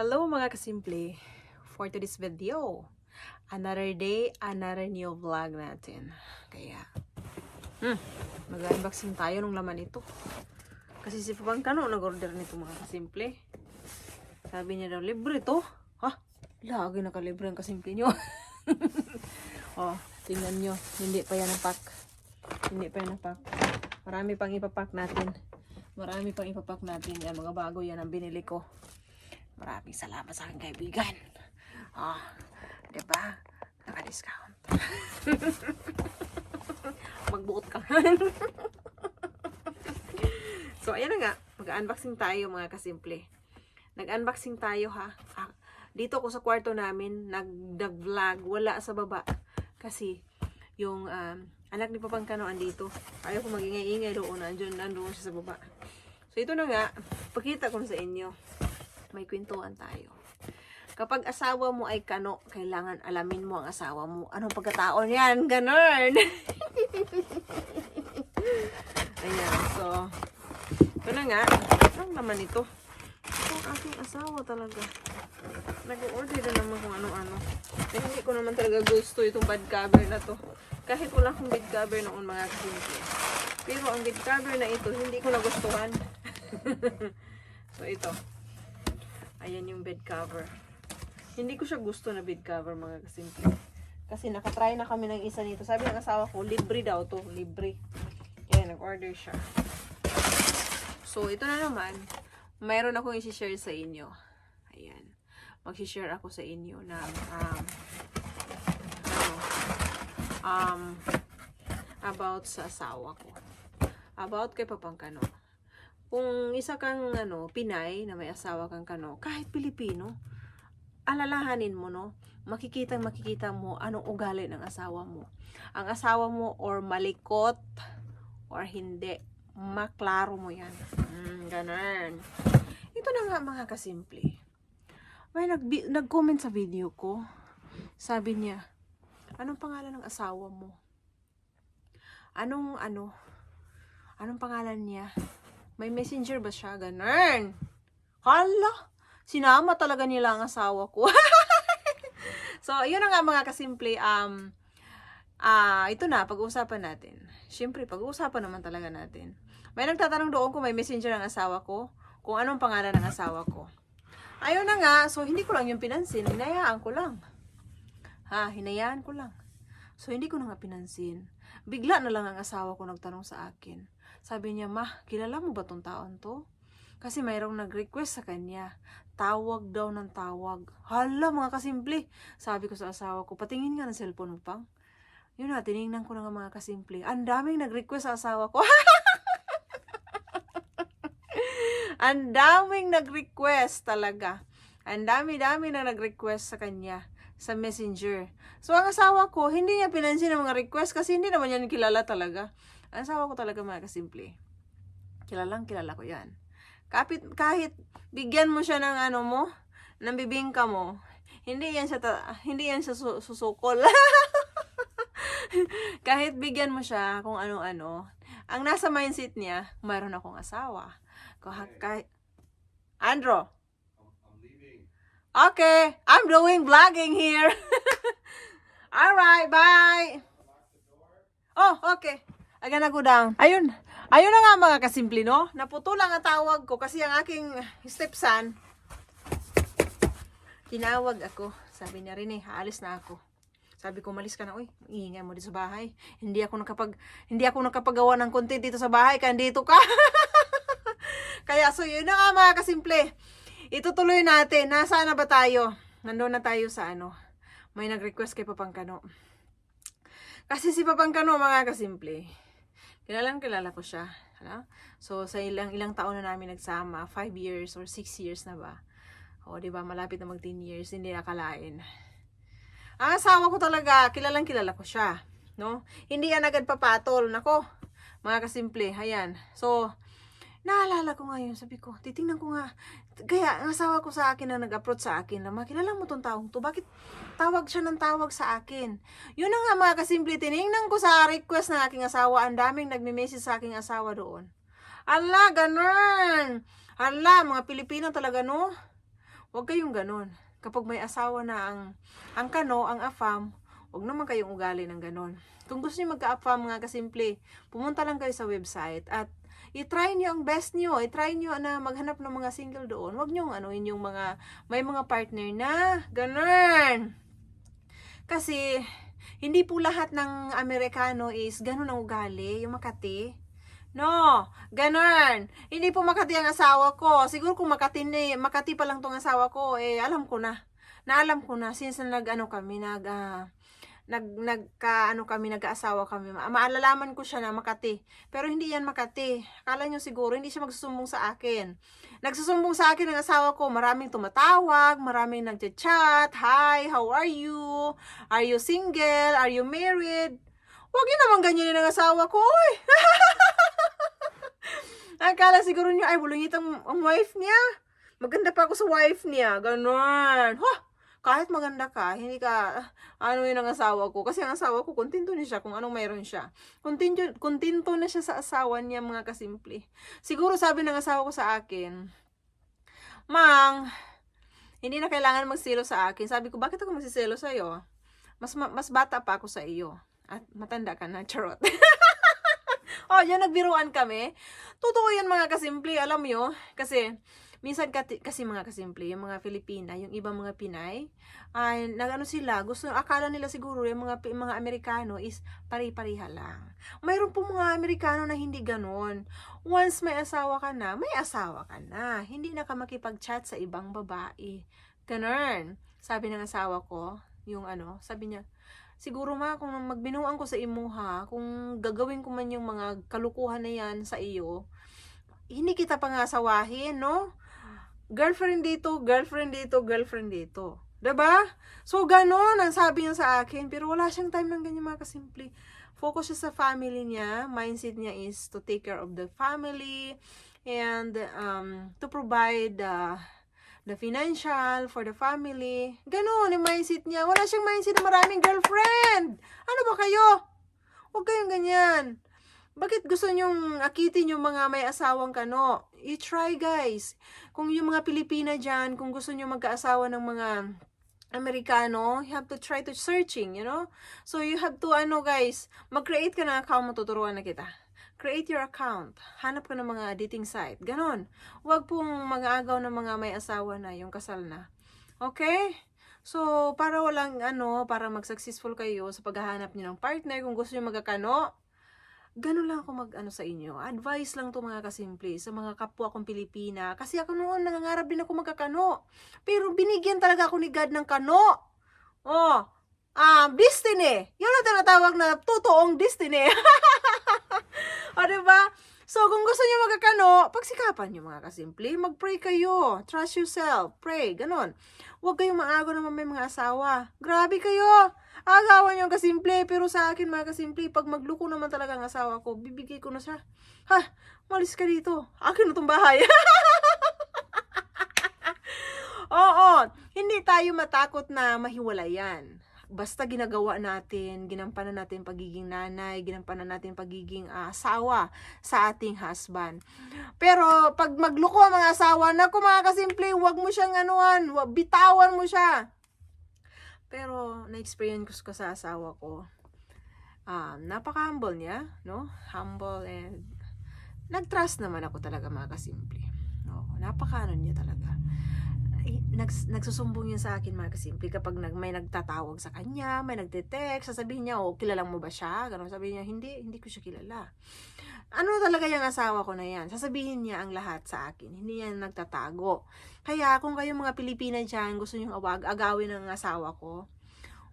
Hello mga kasimple. For today's video, another day, another new vlog natin. Kaya, hmm, mag-unboxing tayo ng laman ito. Kasi si Papangkano nag-order nito mga kasimple. Sabi niya daw, libre to. Ha? Lagi nakalibre ang kasimple nyo. oh, tingnan nyo. Hindi pa yan ang pack. Hindi pa yan ang pack. Marami pang ipapack natin. Marami pang ipapack natin. Yan, mga bago yan ang binili ko. Maraming salamat sa aking kaibigan. Ah, 'di ba? Naka-discount. Magbuot ka. so, ayan na nga. Mag-unboxing tayo mga kasimple. Nag-unboxing tayo ha. Ah, dito ako sa kwarto namin, nag-vlog, wala sa baba. Kasi, yung um, anak ni Papangkano andito. Ayaw ko magingay-ingay doon. Andun, nandoon siya sa baba. So, ito na nga. Pakita ko sa inyo may kwentuhan tayo. Kapag asawa mo ay kano, kailangan alamin mo ang asawa mo. Anong pagkatao niyan? Ganon! Ayan, so, ito na nga. Ang naman ito. Ito ang aking asawa talaga. Nag-order na naman kung ano-ano. Eh, hindi ko naman talaga gusto itong bed cover na to. Kahit wala akong bed cover noon mga kasimple. Pero ang bed cover na ito, hindi ko nagustuhan. so, ito. Ayan yung bed cover. Hindi ko siya gusto na bed cover mga kasimple. Kasi nakatry na kami ng isa nito. Sabi ng asawa ko, libre daw to. Libre. Kaya nag-order siya. So, ito na naman. Mayroon akong isi-share sa inyo. Ayan. Mag-share ako sa inyo ng um, ano, um, about sa asawa ko. About kay Papangkano kung isa kang ano, Pinay na may asawa kang kano, kahit Pilipino, alalahanin mo no, makikita makikita mo anong ugali ng asawa mo. Ang asawa mo or malikot or hindi, maklaro mo yan. Mm, ganun. Ito na nga mga kasimple. May nag nag-comment sa video ko. Sabi niya, anong pangalan ng asawa mo? Anong ano? Anong pangalan niya? May messenger ba siya? Ganun. Hala! Sinama talaga nila ang asawa ko. so, yun na nga mga kasimple. Um, ah ito na, pag-uusapan natin. Siyempre, pag-uusapan naman talaga natin. May nagtatanong doon kung may messenger ang asawa ko, kung anong pangalan ng asawa ko. Ayun na nga, so hindi ko lang yung pinansin, hinayaan ko lang. Ha, hinayaan ko lang. So, hindi ko na nga pinansin. Bigla na lang ang asawa ko nagtanong sa akin. Sabi niya, ma, kilala mo ba tong taon to? Kasi mayroong nag-request sa kanya. Tawag daw ng tawag. Hala, mga kasimple. Sabi ko sa asawa ko, patingin nga ng cellphone mo pang. Yun na, tinignan ko na nga mga kasimple. Ang daming nag-request sa asawa ko. Ang daming nag-request talaga. Ang dami-dami na nag-request sa kanya sa messenger. So, ang asawa ko, hindi niya pinansin ang mga request kasi hindi naman yan kilala talaga. Ang asawa ko talaga mga kasimple. Kilalang kilala ko yan. Kapit, kahit bigyan mo siya ng ano mo, ng bibingka mo, hindi yan siya, ta- hindi yan siya su- susukol. kahit bigyan mo siya kung ano-ano, ang nasa mindset niya, mayroon akong asawa. Kah- kahit, Andro, Okay, I'm doing vlogging here. Alright, bye. Oh, okay. I gonna go down. Ayun. Ayun na nga mga kasimple, no? Naputulang ang tawag ko kasi ang aking stepson, tinawag ako. Sabi niya rin eh, aalis na ako. Sabi ko, malis ka na, uy, iingay mo dito sa bahay. Hindi ako nakapag, hindi ako nakapagawa ng content dito sa bahay, kaya dito ka. kaya, so yun na nga mga kasimple. Itutuloy natin. Nasaan na ba tayo? Nandun na tayo sa ano. May nag-request kay Papangkano. Kasi si Papangkano, mga kasimple, kilalang kilala ko siya. Hala? So, sa ilang ilang taon na namin nagsama, 5 years or 6 years na ba? O, di ba malapit na mag 10 years, hindi nakalain. Ang asawa ko talaga, kilalang kilala ko siya. No? Hindi yan agad papatol. Nako, mga kasimple, ayan. So, naalala ko ngayon, sabi ko, titingnan ko nga. Kaya, ang asawa ko sa akin na nag-approach sa akin, na makilala mo tong taong to, bakit tawag siya ng tawag sa akin? Yun na nga mga kasimple, tinignan ko sa request ng aking asawa, ang daming nagme-message sa aking asawa doon. Ala, ganun! Ala, mga Pilipino talaga, no? Huwag kayong ganun. Kapag may asawa na ang, ang kano, ang afam, huwag naman kayong ugali ng ganun. Kung gusto niyo magka-afam mga kasimple, pumunta lang kayo sa website at i-try niyo ang best niyo. I-try niyo na maghanap ng mga single doon. Huwag niyo ano, yung mga, may mga partner na, ganun. Kasi, hindi po lahat ng Amerikano is ganun ang ugali, yung Makati. No, ganun. Hindi po Makati ang asawa ko. Siguro kung Makati, ni, Makati pa lang tong asawa ko, eh, alam ko na. Naalam ko na, since na nag, ano kami, nag, ah, nag, nagka, ano kami, nag-aasawa kami. Ma- Maalalaman ko siya na Makati. Pero hindi yan Makati. Akala nyo siguro, hindi siya magsusumbong sa akin. Nagsusumbong sa akin ng asawa ko, maraming tumatawag, maraming nagchat-chat, Hi, how are you? Are you single? Are you married? Huwag yun naman ganyan ng asawa ko, oy! Akala siguro niya, ay, bulungit ang, ang wife niya. Maganda pa ako sa wife niya. Ganon. Ha! Kahit maganda ka, hindi ka, ano yun ang asawa ko. Kasi ang asawa ko, kontento na siya kung anong mayroon siya. Kontento, kontento na siya sa asawa niya, mga kasimple. Siguro sabi ng asawa ko sa akin, Mang, hindi na kailangan magsilo sa akin. Sabi ko, bakit ako magsiselo sa iyo? Mas, ma- mas bata pa ako sa iyo. At matanda ka na, charot. oh, yan, nagbiruan kami. Totoo yan mga kasimple, alam nyo. Kasi, minsan kasi mga kasimple, yung mga Filipina, yung ibang mga Pinay, ay nagano sila, gusto, akala nila siguro yung mga, mga Amerikano is pari-pariha lang. Mayroon po mga Amerikano na hindi ganon. Once may asawa ka na, may asawa ka na. Hindi na ka makipag-chat sa ibang babae. Ganon. Sabi ng asawa ko, yung ano, sabi niya, siguro ma, kung magbinuang ko sa imuha, kung gagawin ko man yung mga kalukuhan na yan sa iyo, hindi kita pangasawahin, no? Girlfriend dito, girlfriend dito, girlfriend dito. 'Di ba? So, ganon ang sabi niya sa akin. Pero wala siyang time ng ganyan mga kasimple. Focus siya sa family niya. Mindset niya is to take care of the family and um, to provide uh, the financial for the family. Ganon yung mindset niya. Wala siyang mindset na maraming girlfriend. Ano ba kayo? Huwag kayong ganyan. Bakit gusto nyong akitin yung mga may asawang kano? I-try guys. Kung yung mga Pilipina dyan, kung gusto nyo magkaasawa ng mga Amerikano, you have to try to searching, you know? So you have to, ano guys, mag-create ka ng account, matuturuan na kita. Create your account. Hanap ka ng mga dating site. Ganon. Huwag pong mag-aagaw ng mga may asawa na, yung kasal na. Okay? So, para walang ano, para mag-successful kayo sa paghahanap niyo ng partner, kung gusto niyo magkakano, ganun lang ako mag-ano sa inyo. Advice lang to mga kasimple sa mga kapwa kong Pilipina. Kasi ako noon, nangangarap din ako magkakano. Pero binigyan talaga ako ni God ng kano. Oh, ah, destiny. Yun ang tinatawag na totoong destiny. o, diba? So, kung gusto niyo magkakano, pagsikapan niyo mga kasimple. Mag-pray kayo. Trust yourself. Pray. Ganon. Huwag kayong maago naman may mga asawa. Grabe kayo. Agawan ang kasimple. Pero sa akin mga kasimple, pag magluko naman talaga ang asawa ko, bibigay ko na siya. Ha, malis ka dito. Akin na tong bahay. Oo, hindi tayo matakot na mahiwalayan. Basta ginagawa natin, ginampanan natin pagiging nanay, ginampanan natin pagiging ah, asawa sa ating husband. Pero pag magluko ang mga asawa, naku mga kasimple, wag mo siyang anuan, wag, bitawan mo siya. Pero na-experience ko sa asawa ko, um, napaka-humble niya, no? Humble and nag-trust naman ako talaga mga kasimple. No, napaka-ano niya talaga. Nags, nagsusumbong niya sa akin mga kasimple kapag nag, may nagtatawag sa kanya, may nagte-text, sasabihin niya, oh, kilala mo ba siya? Ganun, sabihin niya, hindi, hindi ko siya kilala. Ano talaga yung asawa ko na yan? Sasabihin niya ang lahat sa akin. Hindi yan nagtatago. Kaya kung kayong mga Pilipina dyan, gusto nyo awag, agawin ng asawa ko,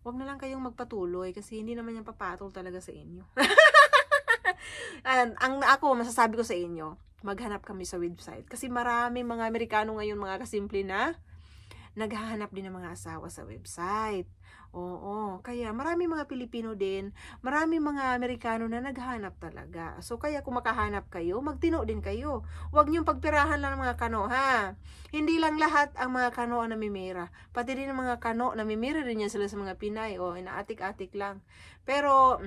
wag na lang kayong magpatuloy kasi hindi naman yan papatol talaga sa inyo. And, ang ako, masasabi ko sa inyo, maghanap kami sa website. Kasi maraming mga Amerikano ngayon, mga kasimple na, naghahanap din ng mga asawa sa website. Oo, kaya marami mga Pilipino din, marami mga Amerikano na naghahanap talaga. So kaya kung makahanap kayo, magtino din kayo. Huwag niyong pagpirahan lang ng mga kano, ha? Hindi lang lahat ang mga kano ang namimira. Pati din ang mga kano, namimira rin yan sila sa mga Pinay. O, inaatik-atik lang. Pero,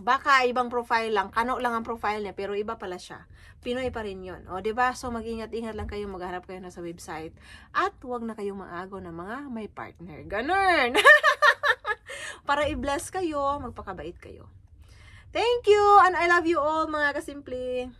baka ibang profile lang, kano lang ang profile niya, pero iba pala siya. Pinoy pa rin yun. O, ba So, mag-ingat-ingat lang kayo, magharap kayo na sa website. At huwag na kayong maagaw ng mga may partner. Ganun! Para i-bless kayo, magpakabait kayo. Thank you! And I love you all, mga kasimple.